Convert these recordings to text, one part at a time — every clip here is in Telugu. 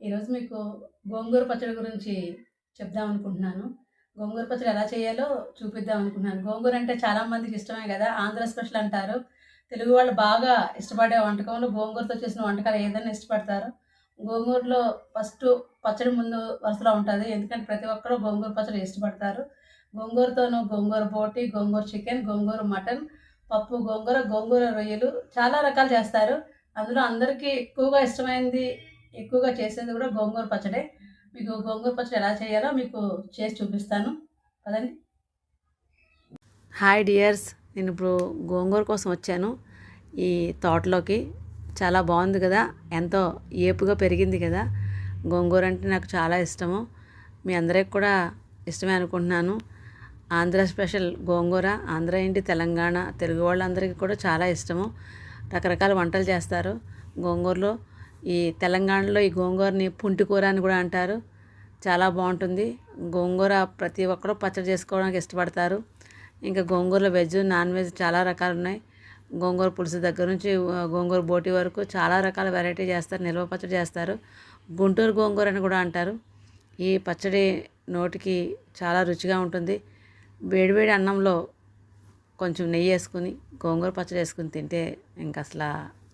ఈరోజు మీకు గోంగూర పచ్చడి గురించి చెప్దాం అనుకుంటున్నాను. గోంగూర పచ్చడి ఎలా చేయాలో చూపిద్దాం అనుకుంటున్నాను. గోంగూర అంటే చాలామందికి ఇష్టమే కదా ఆంధ్ర స్పెషల్ అంటారు. తెలుగు వాళ్ళు బాగా ఇష్టపడే వంటకంలో గోంగూరతో చేసిన వంటకాలు ఏదైనా ఇష్టపడతారు. గోంగూరలో ఫస్ట్ పచ్చడి ముందు వరుసలో ఉంటుంది ఎందుకంటే ప్రతి ఒక్కరూ గోంగూర పచ్చడి ఇష్టపడతారు. గోంగూరతోనూ గోంగూర బోటి గోంగూర చికెన్ గోంగూర మటన్ పప్పు గోంగూర గోంగూర రొయ్యలు చాలా రకాలు చేస్తారు. అందులో అందరికీ ఎక్కువగా ఇష్టమైనది ఎక్కువగా చేసేది కూడా గోంగూర పచ్చడే. మీకు గోంగూర పచ్చడి ఎలా చేయాలో మీకు చేసి చూపిస్తాను. కదండి హాయ్ డియర్స్ నేను ఇప్పుడు గోంగూర కోసం వచ్చాను. ఈ తోటలోకి చాలా బాగుంది కదా ఎంతో ఏపుగా పెరిగింది కదా. గోంగూర అంటే నాకు చాలా ఇష్టము. మీ అందరికి కూడా ఇష్టమే అనుకుంటున్నాను. ఆంధ్ర స్పెషల్ గోంగూర ఆంధ్ర ఏంటి తెలంగాణ తెలుగు వాళ్ళందరికీ కూడా చాలా ఇష్టము. రకరకాల వంటలు చేస్తారు గోంగూరలో. ఈ తెలంగాణలో ఈ గోంగూరని పుంటికూర అని కూడా అంటారు. చాలా బాగుంటుంది. గోంగూర ప్రతి ఒక్కరూ పచ్చడి చేసుకోవడానికి ఇష్టపడతారు. ఇంకా గోంగూరలో వెజ్ నాన్ వెజ్ చాలా రకాలు ఉన్నాయి. గోంగూర పులుసు దగ్గర నుంచి గోంగూర బోటి వరకు చాలా రకాల వెరైటీ చేస్తారు. నిల్వ పచ్చడి చేస్తారు. గుంటూరు గోంగూర అని కూడా అంటారు. ఈ పచ్చడి నోటికి చాలా రుచిగా ఉంటుంది. వేడివేడి అన్నంలో కొంచెం నెయ్యి వేసుకుని గోంగూర పచ్చడి వేసుకుని తింటే ఇంక అసలు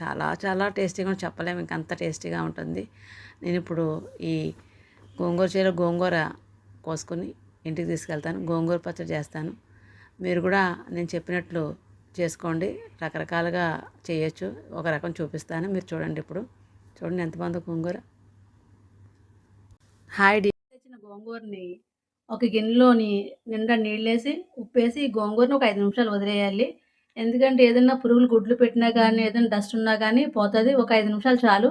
చాలా చాలా టేస్టీగా చెప్పలేము. ఇంక అంత టేస్టీగా ఉంటుంది. నేను ఇప్పుడు ఈ గోంగూర చీర గోంగూర కోసుకొని ఇంటికి తీసుకెళ్తాను. గోంగూర పచ్చడి చేస్తాను. మీరు కూడా నేను చెప్పినట్లు చేసుకోండి. రకరకాలుగా చేయొచ్చు. ఒక రకం చూపిస్తాను. మీరు చూడండి ఇప్పుడు. చూడండి ఎంత బాగుందో గోంగూర. హాయ్ డి తెచ్చిన గోంగూరని ఒక గిన్నెలోని నిండా నీళ్ళేసి ఉప్పేసి గోంగూరని ఒక ఐదు నిమిషాలు వదిలేయాలి. ఎందుకంటే ఏదైనా పురుగులు గుడ్లు పెట్టినా కానీ ఏదైనా డస్ట్ ఉన్నా కానీ పోతుంది. ఒక ఐదు నిమిషాలు చాలు.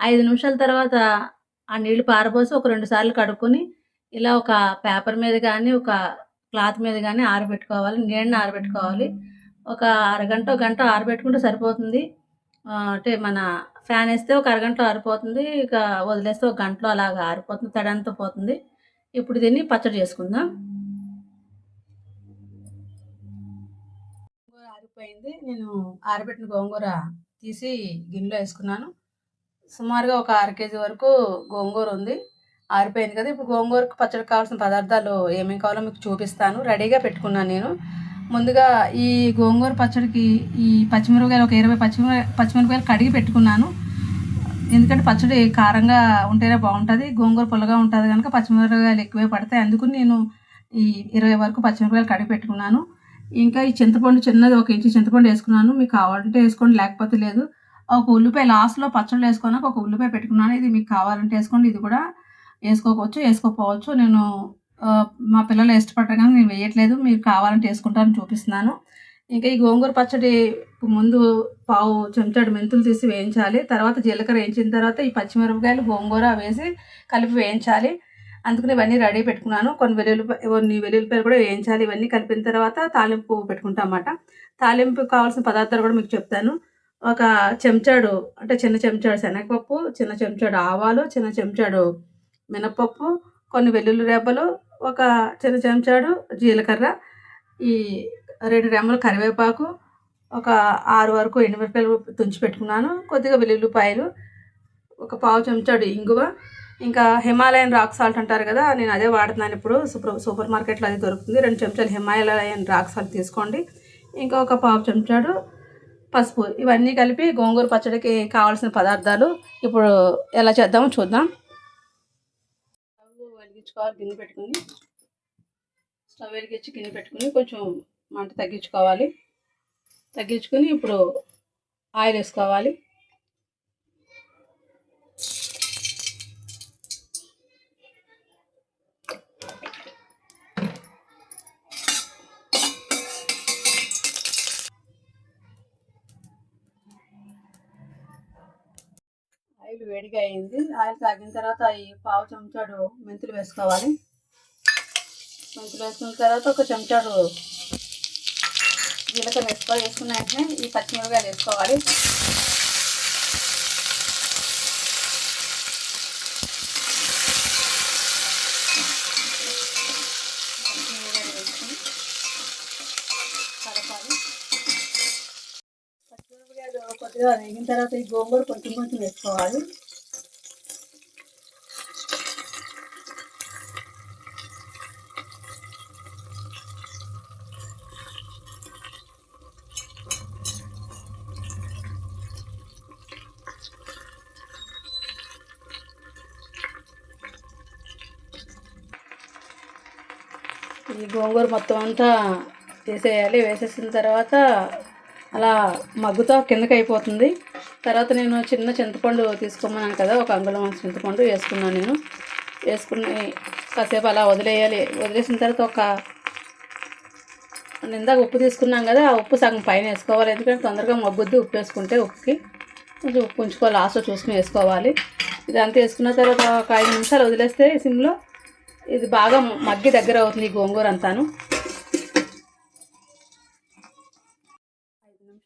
ఐదు నిమిషాల తర్వాత ఆ నీళ్ళు పారబోసి ఒక రెండు సార్లు కడుక్కొని ఇలా ఒక పేపర్ మీద కానీ ఒక క్లాత్ మీద కానీ ఆరబెట్టుకోవాలి. నీళ్ళని ఆరబెట్టుకోవాలి. ఒక అరగంట గంట ఆరబెట్టుకుంటే సరిపోతుంది. అంటే మన ఫ్యాన్ వేస్తే ఒక అరగంటలో ఆరిపోతుంది. ఇక వదిలేస్తే ఒక గంటలో అలాగా ఆరిపోతుంది. తడంతా పోతుంది. ఇప్పుడు దీన్ని పచ్చడి చేసుకుందాం. గోంగూర నేను ఆరబెట్టిన గోంగూర తీసి గిన్నెలో వేసుకున్నాను. సుమారుగా ఒక అర కేజీ వరకు గోంగూర ఉంది. ఆరిపోయింది కదా ఇప్పుడు గోంగూరకు పచ్చడి కావాల్సిన పదార్థాలు ఏమేమి కావాలో మీకు చూపిస్తాను. రెడీగా పెట్టుకున్నాను నేను. ముందుగా ఈ గోంగూర పచ్చడికి ఈ పచ్చిమిరపకాయలు ఒక ఇరవై పచ్చిమిర పచ్చిమిరపకాయలు కడిగి పెట్టుకున్నాను. ఎందుకంటే పచ్చడి కారంగా ఉంటేనే బాగుంటుంది గోంగూర పుల్లగా ఉంటుంది కనుక పచ్చిమిరపకాయలు ఎక్కువే పడతాయి. అందుకు నేను ఈ ఇరవై వరకు పచ్చిమిరపకాయలు కడిగి పెట్టుకున్నాను. ఇంకా ఈ చింతపండు చిన్నది ఒక ఇంచు చింతపండు వేసుకున్నాను. మీకు కావాలంటే వేసుకోండి లేకపోతే లేదు. ఒక ఉల్లిపాయ లాస్ట్లో పచ్చళ్ళు వేసుకున్నాక ఒక ఉల్లిపాయ పెట్టుకున్నాను. ఇది మీకు కావాలంటే వేసుకోండి. ఇది కూడా వేసుకోవచ్చు వేసుకోకపోవచ్చు. నేను మా పిల్లలు ఇష్టపడరు కానీ నేను వేయట్లేదు. మీరు కావాలంటే వేసుకుంటారని చూపిస్తున్నాను. ఇంకా ఈ గోంగూర పచ్చడి ముందు పావు చెంచాడు మెంతులు తీసి వేయించాలి. తర్వాత జీలకర్ర వేయించిన తర్వాత ఈ పచ్చిమిరపకాయలు గోంగూర వేసి కలిపి వేయించాలి. అందుకని ఇవన్నీ రెడీ పెట్టుకున్నాను. కొన్ని వెల్లుల్లిపాయ కొన్ని వెల్లుల్లిపాయలు కూడా వేయించాలి. ఇవన్నీ కలిపిన తర్వాత తాలింపు పెట్టుకుంటాం అన్నమాట తాలింపు కావాల్సిన పదార్థాలు కూడా మీకు చెప్తాను. ఒక చెంచాడు అంటే చిన్న చెంచాడు శనగపప్పు చిన్న చెంచాడు ఆవాలు చిన్న చెంచాడు మినపప్పు కొన్ని వెల్లుల్లి రెబ్బలు ఒక చిన్న చెంచాడు జీలకర్ర ఈ రెండు రెమ్మలు కరివేపాకు ఒక ఆరు వరకు ఎండుమిరపకాయలు తుంచి పెట్టుకున్నాను. కొద్దిగా వెల్లుల్లిపాయలు ఒక పావు చెంచాడు ఇంగువ ఇంకా హిమాలయన్ రాక్ సాల్ట్ అంటారు కదా నేను అదే వాడుతున్నాను ఇప్పుడు. సూపర్ సూపర్ మార్కెట్లో అది దొరుకుతుంది. రెండు చెంచాలు హిమాలయన్ రాక్ సాల్ట్ తీసుకోండి. ఇంకా ఒక పావు చెంచాడు పసుపు. ఇవన్నీ కలిపి గోంగూర పచ్చడికి కావాల్సిన పదార్థాలు ఇప్పుడు ఎలా చేద్దామో చూద్దాం. వెలిగించుకోవాలి గిన్నె పెట్టుకుని. స్టవ్ వెలిగించి గిన్నె పెట్టుకుని కొంచెం మంట తగ్గించుకోవాలి. తగ్గించుకుని ఇప్పుడు ఆయిల్ వేసుకోవాలి ఆయిల్ వేడిగా అయింది. ఆయిల్ తాగిన తర్వాత ఈ పావు చెంచాడు మెంతులు వేసుకోవాలి. మెంతులు వేసుకున్న తర్వాత ఒక చెంచాడు జీలకర్ర వేసుకోవాలి. వేసుకున్న వెంటనే ఈ పచ్చిమిరపకాయలు వేసుకోవాలి. బాగా వేగిన తర్వాత ఈ గోంగూర కొంచెం కొంచెం వేసుకోవాలి. ఈ గోంగూర మొత్తం అంతా వేసేయాలి. వేసేసిన తర్వాత అలా మగ్గుతో కిందకి అయిపోతుంది తర్వాత నేను చిన్న చింతపండు తీసుకోమన్నాను కదా ఒక అంగుళం చింతపండు వేసుకున్నాను నేను. వేసుకుని కాసేపు అలా వదిలేయాలి. వదిలేసిన తర్వాత ఒక ఇందాక ఉప్పు తీసుకున్నాం కదా ఆ ఉప్పు సగం పైన వేసుకోవాలి. ఎందుకంటే తొందరగా మగ్గుద్ది ఉప్పు వేసుకుంటే ఉప్పుకి కొంచెం ఉప్పు ఉంచుకోవాలి లాస్ట్లో చూసుకుని వేసుకోవాలి. ఇదంతా వేసుకున్న తర్వాత ఒక ఐదు నిమిషాలు వదిలేస్తే సిమ్లో ఇది బాగా మగ్గి దగ్గర అవుతుంది ఈ గోంగూర అంతాను.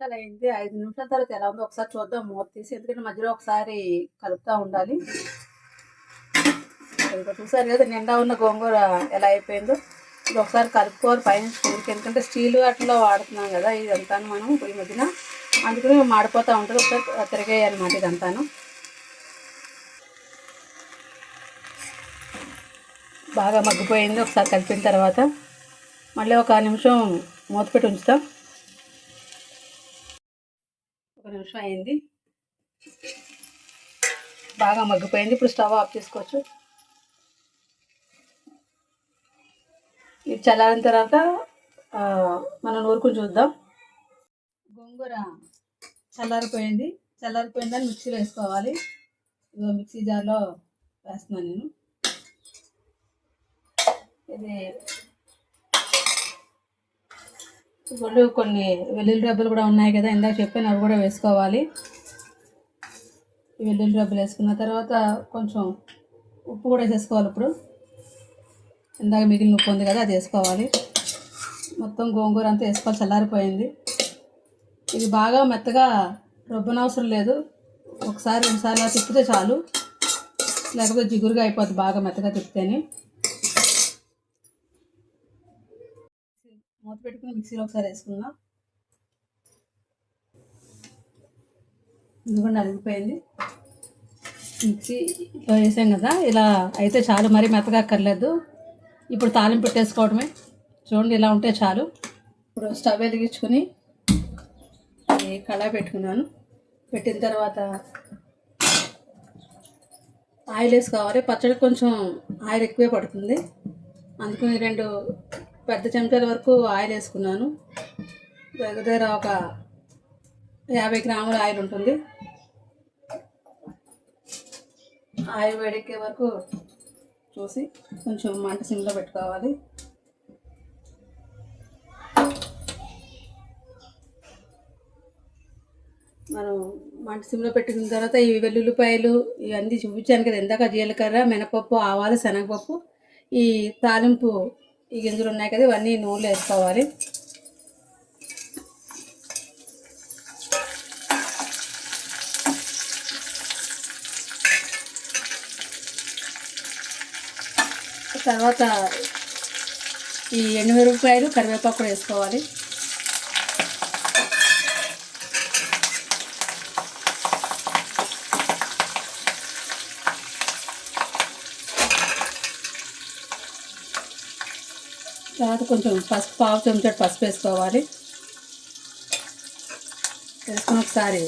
నిమిషాలు అయింది ఐదు నిమిషాల తర్వాత ఎలా ఉందో ఒకసారి చూద్దాం. మూత తీసి ఎందుకంటే మధ్యలో ఒకసారి కలుపుతూ ఉండాలి. ఇంకా చూసారు కదా నిండా ఉన్న గోంగూర ఎలా అయిపోయిందో. ఇది ఒకసారి కలుపుకోవాలి పైన స్టీల్కి. ఎందుకంటే స్టీల్ వాటిలో వాడుతున్నాం కదా ఇదంతా మనం ఈ మధ్యన. అందుకని మాడిపోతూ ఉంటుంది. ఒకసారి తిరిగేయాలన్నమాట ఇదంతాను. బాగా మగ్గిపోయింది. ఒకసారి కలిపిన తర్వాత మళ్ళీ ఒక నిమిషం మూత పెట్టి ఉంచుతాం. ఒక నిమిషం అయింది. బాగా మగ్గిపోయింది. ఇప్పుడు స్టవ్ ఆఫ్ చేసుకోవచ్చు. ఇది చల్లారిన తర్వాత మనం నూరుకుని చూద్దాం. గోంగూర చల్లారిపోయింది. చల్లారిపోయిందని మిక్సీలో వేసుకోవాలి. ఇదో మిక్సీ జార్లో వేస్తున్నాను నేను. ఇది ఇప్పుడు కొన్ని వెల్లుల్లి డబ్బులు కూడా ఉన్నాయి కదా ఇందాక చెప్పాను అవి కూడా వేసుకోవాలి. ఈ వెల్లుల్లి డబ్బులు వేసుకున్న తర్వాత కొంచెం ఉప్పు కూడా వేసేసుకోవాలి ఇప్పుడు. ఇందాక మిగిలిన ఉప్పు ఉంది కదా అది వేసుకోవాలి. మొత్తం గోంగూర అంతా వేసుకోవాలి చల్లారిపోయింది. ఇది బాగా మెత్తగా రుబ్బనవసరం లేదు. ఒకసారి రెండుసార్లు తిప్పితే చాలు. లేకపోతే జిగురుగా అయిపోద్ది బాగా మెత్తగా తిప్పితేనే. మూత పెట్టుకుని మిక్సీలో ఒకసారి వేసుకుందాం. ఇది కూడా నలిగిపోయింది. మిక్సీలో వేసాం కదా ఇలా అయితే చాలు మరీ మెత్తగా అక్కర్లేదు. ఇప్పుడు తాలింపు పెట్టేసుకోవడమే. చూడండి ఇలా ఉంటే చాలు. ఇప్పుడు స్టవ్ వెలిగించుకుని ఈ కళాయి పెట్టుకున్నాను. పెట్టిన తర్వాత ఆయిల్ వేసుకోవాలి. పచ్చడి కొంచెం ఆయిల్ ఎక్కువే పడుతుంది. అందుకని రెండు పెద్ద చెంచాల వరకు ఆయిల్ వేసుకున్నాను. దగ్గర దగ్గర ఒక యాభై గ్రాముల ఆయిల్ ఉంటుంది. ఆయిల్ వేడెక్కే వరకు చూసి కొంచెం మంట సిమ్లో పెట్టుకోవాలి. మనం మంట సిమ్లో పెట్టుకున్న తర్వాత ఈ వెల్లుల్లిపాయలు ఇవన్నీ చూపించాను కదా ఇందాక జీలకర్ర మినపప్పు ఆవాలు శనగపప్పు ఈ తాలింపు ఈ గింజలు ఉన్నాయి కదా ఇవన్నీ నూనెలో వేసుకోవాలి. తర్వాత ఈ ఎండుమిరపకాయలు కరివేపాకు కూడా వేసుకోవాలి. తర్వాత కొంచెం పసుపు పావు చెంచా పసుపు వేసుకోవాలి. వేసుకొని ఒకసారి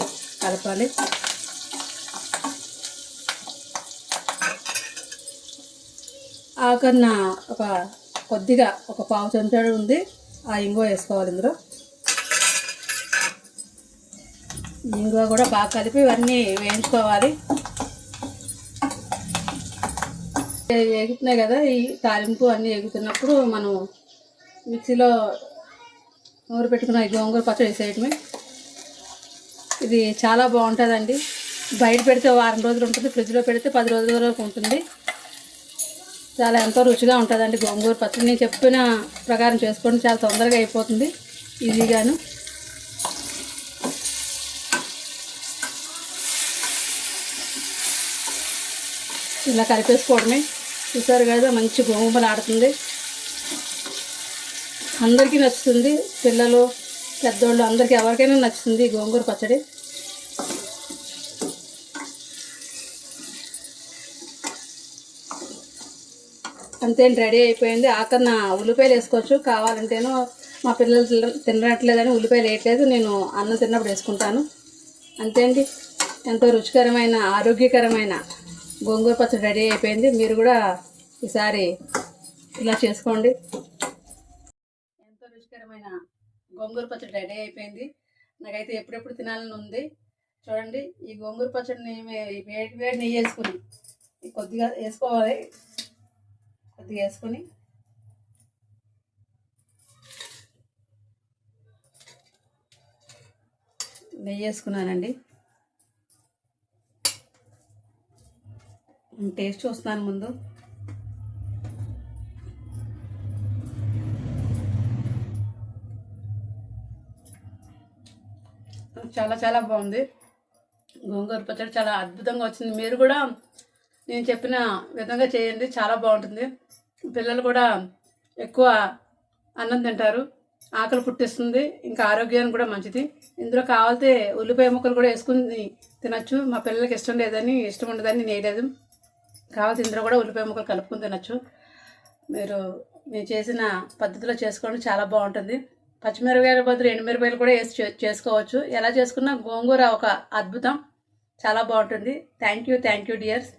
కలపాలి. ఆఖరిన ఒక కొద్దిగా ఒక పావు చెంచాడు ఉంది. ఆ ఇంగువ వేసుకోవాలి ఇందులో. ఇంగువ కూడా బాగా కలిపి ఇవన్నీ వేయించుకోవాలి. ఎగుతున్నాయి కదా ఈ తాలింపు అన్నీ ఎగుతున్నప్పుడు మనం మిక్సీలో నూరు పెట్టుకున్న ఈ గోంగూర పచ్చడి వేసేయటమే. ఇది చాలా బాగుంటుందండి. బయట పెడితే వారం రోజులు ఉంటుంది ఫ్రిడ్జ్లో పెడితే పది రోజుల వరకు ఉంటుంది. చాలా ఎంతో రుచిగా ఉంటుందండి గోంగూర పచ్చడి. నేను చెప్పిన ప్రకారం చేసుకోండి చాలా తొందరగా అయిపోతుంది ఈజీగాను. ఇలా కలిపేసుకోవడమే. చూసారు కదా మంచి గోంగూర ఆడుతుంది. అందరికీ నచ్చుతుంది. పిల్లలు పెద్దోళ్ళు అందరికీ ఎవరికైనా నచ్చుతుంది గోంగూర పచ్చడి. అంతే రెడీ అయిపోయింది. ఆఖరిన ఉల్లిపాయలు వేసుకోవచ్చు. కావాలంటేనో మా పిల్లలు తిన- తినట్లేదని ఉల్లిపాయలు వేయట్లేదు. నేను అన్నం తిన్నప్పుడు వేసుకుంటాను. అంతే అండి ఎంతో రుచికరమైన ఆరోగ్యకరమైన గోంగూర పచ్చడి రెడీ అయిపోయింది. మీరు కూడా ఈసారి ఇలా చేసుకోండి. గోంగూర పచ్చడి రెడీ అయిపోయింది. నాకైతే ఎప్పుడెప్పుడు తినాలని ఉంది. చూడండి ఈ గోంగూర పచ్చడిని వేడి వేడి నెయ్యి వేసుకుని కొద్దిగా వేసుకోవాలి. కొద్దిగా వేసుకొని. నెయ్యి వేసుకున్నానండి. టేస్ట్ చూస్తున్నాను ముందు. చాలా చాలా బాగుంది. గోంగూర పచ్చడి చాలా అద్భుతంగా వచ్చింది. మీరు కూడా నేను చెప్పిన విధంగా చేయండి. చాలా బాగుంటుంది. పిల్లలు కూడా ఎక్కువ అన్నం తింటారు. ఆకలి పుట్టిస్తుంది. ఇంకా ఆరోగ్యానికి కూడా మంచిది. ఇందులో కావాలితే ఉల్లిపాయ ముక్కలు కూడా వేసుకుని తినచ్చు. మా పిల్లలకి ఇష్టం లేదని ఇష్టం ఉండదని నేను వేయలేదు కావాల్సి ఇందులో కూడా ఉల్లిపాయ ముక్కలు కలుపుకుని తినచ్చు. మీరు నేను చేసిన పద్ధతిలో చేసుకోండి. చాలా బాగుంటుంది. పచ్చిమిరపకాయల బదులు ఎండుమిరపకాయలు కూడా వేసి చేసుకోవచ్చు. ఎలా చేసుకున్నా గోంగూర ఒక అద్భుతం. చాలా బాగుంటుంది. Thank you thank you dears